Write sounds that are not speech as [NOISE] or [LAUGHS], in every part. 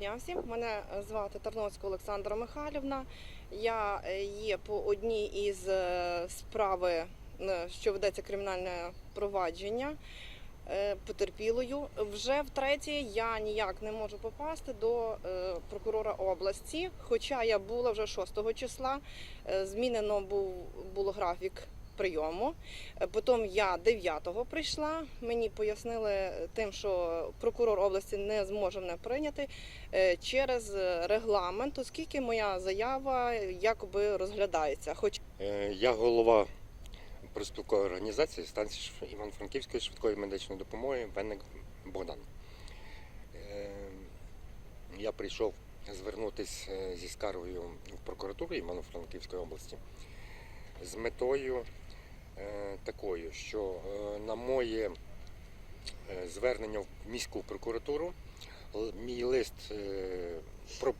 Дня всім. Мене звати Тарновська Олександра Михайлівна. Я е, є по одній із е, справи, е, що ведеться кримінальне провадження е, потерпілою. Вже втретє я ніяк не можу попасти до е, прокурора області, хоча я була вже 6 числа. Е, Змінено був було графік прийому. Е, Потім я 9-го прийшла. Мені пояснили тим, що прокурор області не зможе мене прийняти е, через регламент, оскільки моя заява якоби розглядається. Хоч Е, Я голова проспілкової організації станції Івано-Франківської швидкої медичної допомоги Венник Богдан. Я прийшов звернутися зі скаргою в прокуратуру Івано-Франківської області з метою е, такою, що е, на моє е, звернення в міську прокуратуру мій лист про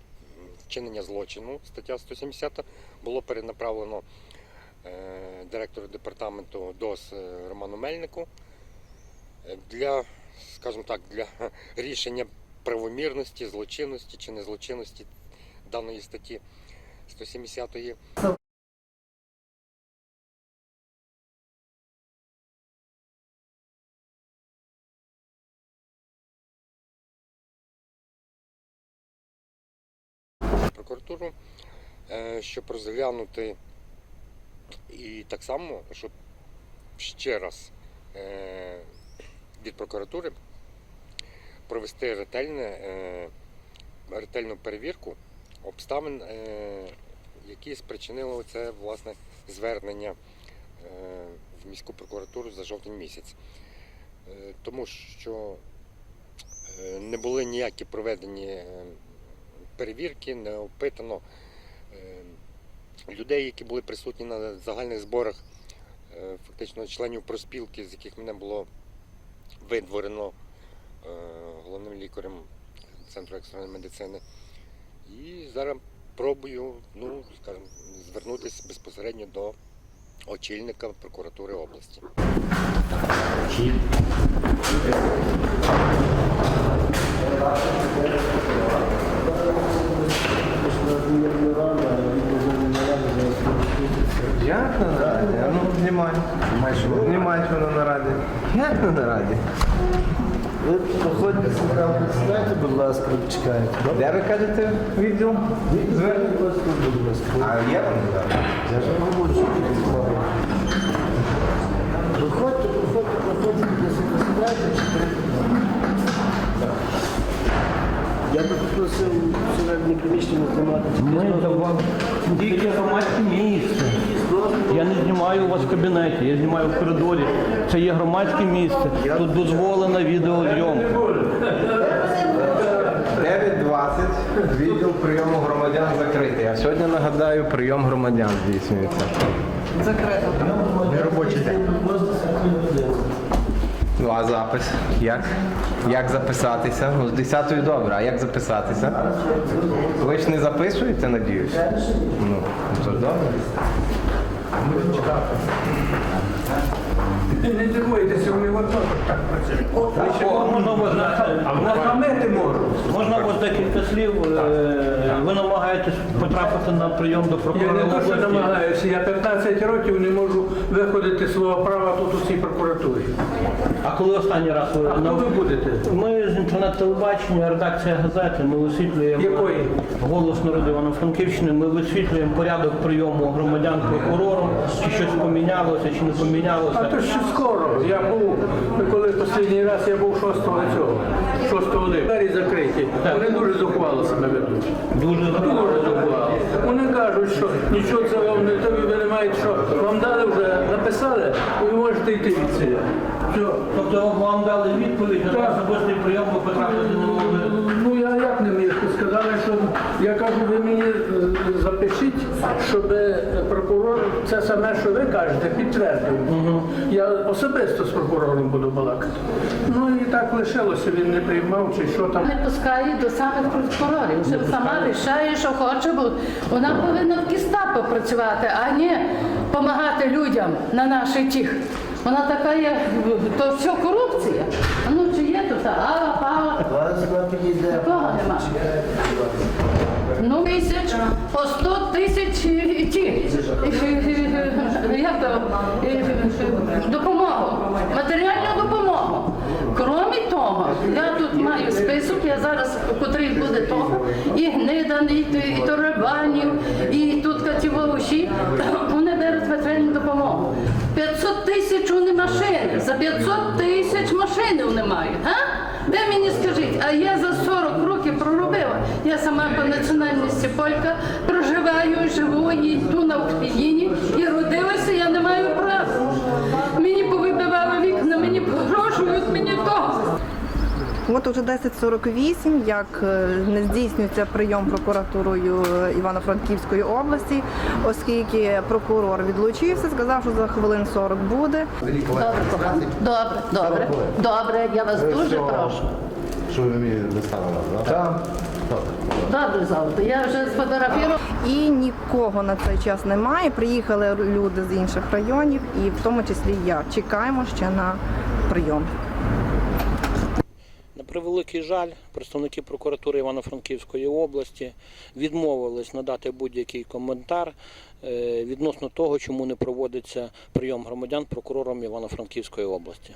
вчинення злочину, стаття 170, було перенаправлено директору департаменту ДОС Роману Мельнику для, скажімо так, для [LAUGHS] рішення правомірності, злочинності чи незлочинності даної статті 170. Прокуратуру, е, щоб розглянути і так само, щоб ще раз е, від прокуратури провести ретельне, е, ретельну перевірку обставин, які спричинили це власне звернення в міську прокуратуру за жовтень місяць. Тому що не були ніякі проведені перевірки, не опитано е, людей, які були присутні на загальних зборах, е, фактично членів проспілки, з яких мене було видворено е, головним лікарем Центру екстреної медицини. І зараз пробую, ну, скажімо, звернутися безпосередньо до очільника прокуратури області. Як на нараді? А ну знімай. Знімай, що на нараді. Як на нараді? Ви походьте справку, сідайте, будь ласка, чекаєте. Де ви кажете відділ? Зверніть будь ласка. А є вони зараз? Я ж вам говорю, що Попросив всередині приміщення знімати. Ми давали тільки громадське місце. Я не знімаю у вас в кабінеті, я знімаю в коридорі. Це є громадське місце. Тут дозволена відеозйомка. 9.20, відділ прийому громадян закритий. А сьогодні нагадаю, прийом громадян здійснюється. Закрито. Неробочий день. Ну а запис? Як? Як записатися? Ну, з 10 добре, а як записатися? Ви ж не записуєте, надіюсь? Ну, то добре. Не дивуйтеся, вони от так працюють. Можна Нахамити можуть. можна вас декілька слів. Е, Ви намагаєтесь потрапити на прийом до Я не то, що намагаюся, я 15 років не можу виходити свого права тут у цій прокуратурі. А коли останній раз ви А ви будете? Ми з інтернет-телебачення, редакція газети, ми висвітлюємо Якої? голос народу Івано-Франківщини. Ми висвітлюємо порядок прийому громадян прокурором, чи щось помінялося, чи не помінялося. А то ще скоро. Я був, коли останній раз я був 6 цього, 6 липня. Двері закриті. Вони дуже зухвало себе ведуть. Дуже Дуже зухвало. Вони кажуть, що нічого це вам не тобі ви не маєте, що вам дали вже, написали, ви можете йти від цієї. Тобто вам дали відповідь на особистий прийом, ви потрапити не могли. Ну я як не міг сказали, що я кажу, ви мені е, запишіть, щоб е, прокурор це саме, що ви кажете, підтвердив. Я особисто з прокурором буду балакати. Ну і так лишилося, він не приймав чи що там. Не пускає до самих прокурорів. Що сама рішає, що хоче, бо вона повинна в гестапо працювати, а не допомагати людям на нашій тих. Вона така є, то все корупція. А ну чи є тут Алла, Пава? Такого нема. Ну, тисяч, по 100 тисяч ті. Як то? Допомогу. Матеріальну допомогу. Крім того, я тут маю список, я зараз, котрий буде того, і Гнидан, і, і Торебанів, і тут Катіволуші, вони беруть матеріальну допомогу. 500 тисяч вони машини, за 500 тисяч машини вони мають. Ви мені скажіть, а я за 40 років проробила. Я сама по національності полька проживаю, живу їду на Україні От уже 10.48, як е, не здійснюється прийом прокуратурою е, Івано-Франківської області, оскільки прокурор відлучився, сказав, що за хвилин 40 буде. Добре. Добре, добре, добре, я вас дуже прошу. Що ви мені виставили, так? Добре, завжди. Я вже сфотографувала. І нікого на цей час немає. Приїхали люди з інших районів, і в тому числі я. Чекаємо ще на прийом. Превеликий жаль, представники прокуратури Івано-Франківської області відмовились надати будь-який коментар е, відносно того, чому не проводиться прийом громадян прокурором Івано-Франківської області.